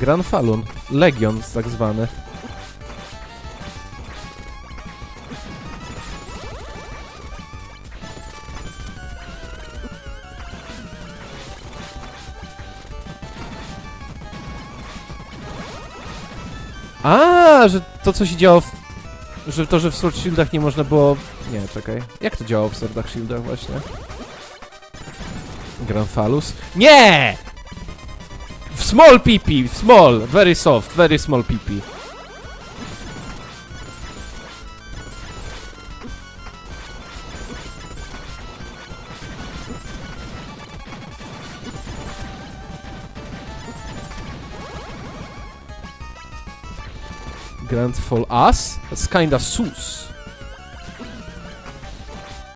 Gran Falun. Legion tak zwany. A, że to co się działo w... Że to, że w Sword Shieldach nie można było... Nie, czekaj. Jak to działało w Swordach Shieldach właśnie? Granfalus? Nie! Small PP, small, very soft, very small PP. Grandfall Us? That's kinda sus.